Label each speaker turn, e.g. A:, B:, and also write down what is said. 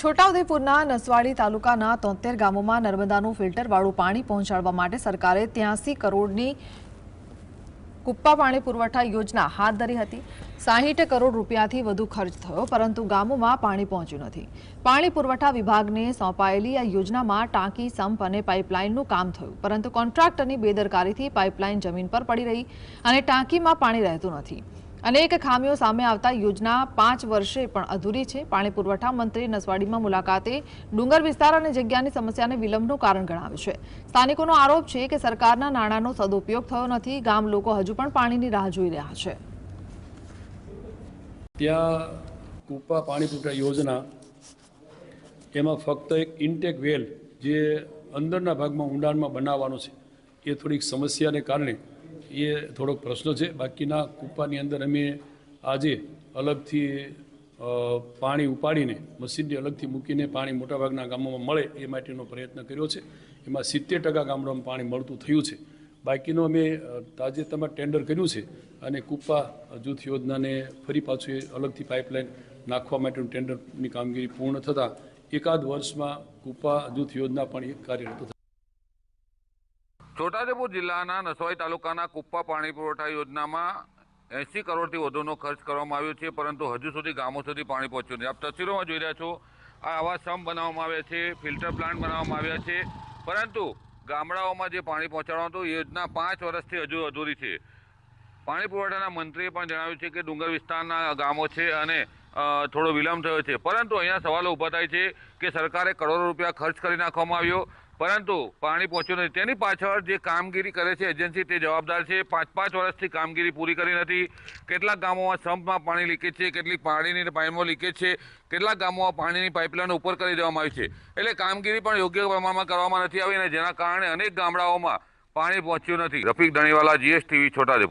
A: છોટાઉદેપુરના નસવાડી તાલુકાના તોતેર ગામોમાં નર્મદાનું ફિલ્ટરવાળું પાણી પહોંચાડવા માટે સરકારે ત્યાંસી કરોડની કુપ્પા પાણી પુરવઠા યોજના હાથ ધરી હતી. સાહીઠ કરોડ રૂપિયાથી વધુ ખર્ચ થયો, પરંતુ ગામોમાં પાણી પહોંચ્યું નથી. પાણી પુરવઠા વિભાગને સોંપાયેલી આ યોજનામાં ટાંકી, સંપ અને પાઇપલાઇનનું કામ થયું, પરંતુ કોન્ટ્રાક્ટરની બેદરકારીથી પાઇપલાઇન જમીન પર પડી રહી અને ટાંકીમાં પાણી રહેતું નથી. અનેક ખામીઓ સામે આવતા યોજના પાંચ વર્ષે પણ અધૂરી છે. પાણી પુરવઠા મંત્રી નસવાડીમાં મુલાકાતે ડુંગર વિસ્તાર અને જગ્યાની સમસ્યાને વિલંબનું કારણ ગણાવ્યું છે. સ્થાનિકોનો આરોપ છે કે સરકારના નાણાંનો સદુપયોગ થયો નથી. ગામ લોકો હજુ પણ પાણીની રાહ જોઈ રહ્યા છે.
B: ત્યાં કૂપા પાણી પુરવઠા યોજના, એમાં ફક્ત એક ઇન્ટેક વેલ જે અંદરના ભાગમાં ઊંડાણમાં બનાવવાનો છે, એ થોડીક સમસ્યાને કારણે એ થોડોક પ્રશ્ન છે. બાકીના કૂપાની અંદર અમે આજે અલગથી પાણી ઉપાડીને મશીનની અલગથી મૂકીને પાણી મોટાભાગના ગામોમાં મળે એ માટેનો પ્રયત્ન કર્યો છે. એમાં સિત્તેર ટકા ગામડામાં પાણી મળતું થયું છે. બાકીનું અમે તાજેતરમાં ટેન્ડર કર્યું છે અને કૂપા જૂથ યોજનાને ફરી પાછું એ અલગથી પાઇપલાઇન નાખવા માટેનું ટેન્ડરની કામગીરી પૂર્ણ થતાં એકાદ વર્ષમાં કૂપા જૂથ યોજના પણ એક કાર્યરત
C: છોટાઉદેપુર જિલ્લાના નસવાઈ તાલુકાના કુપ્પા પાણી પુરવઠા યોજનામાં એંસી કરોડથી વધુનો ખર્ચ કરવામાં આવ્યો છે, પરંતુ હજુ સુધી ગામો સુધી પાણી પહોંચ્યું નથી. આપ તસવીરોમાં જોઈ રહ્યા છો, આ આવા સમ બનાવવામાં આવ્યા છે, ફિલ્ટર પ્લાન્ટ બનાવવામાં આવ્યા છે, પરંતુ ગામડાઓમાં જે પાણી પહોંચાડવાનું હતું યોજના પાંચ વર્ષથી હજુ અધૂરી છે. પાણી પુરવઠાના મંત્રીએ પણ જણાવ્યું છે કે ડુંગર વિસ્તારના ગામો છે અને થોડો વિલંબ થયો છે. પરંતુ અહીંયા સવાલો ઊભા થાય છે કે સરકારે કરોડો રૂપિયા ખર્ચ કરી નાખવામાં આવ્યો પરંતુ પાણી પહોંચ્યું નથી. તેની પાછળ જે કામગીરી કરે છે એજન્સી, તે જવાબદાર છે. પાંચ પાંચ વર્ષથી કામગીરી પૂરી કરી નથી. કેટલાક ગામોમાં સંપમાં પાણી લીકેજ છે, કેટલીક પાણીની પાઇપો લીકેજ છે, કેટલાક ગામોમાં પાણીની પાઇપલાઇન ઉપર કરી દેવામાં આવી છે. એટલે કામગીરી પણ યોગ્ય પ્રમાણમાં કરવામાં નથી આવી અને જેના કારણે અનેક ગામડાઓમાં પાણી પહોંચ્યું નથી. રફીક દણીવાલા જીએસટીવી છોટાઉદેપુર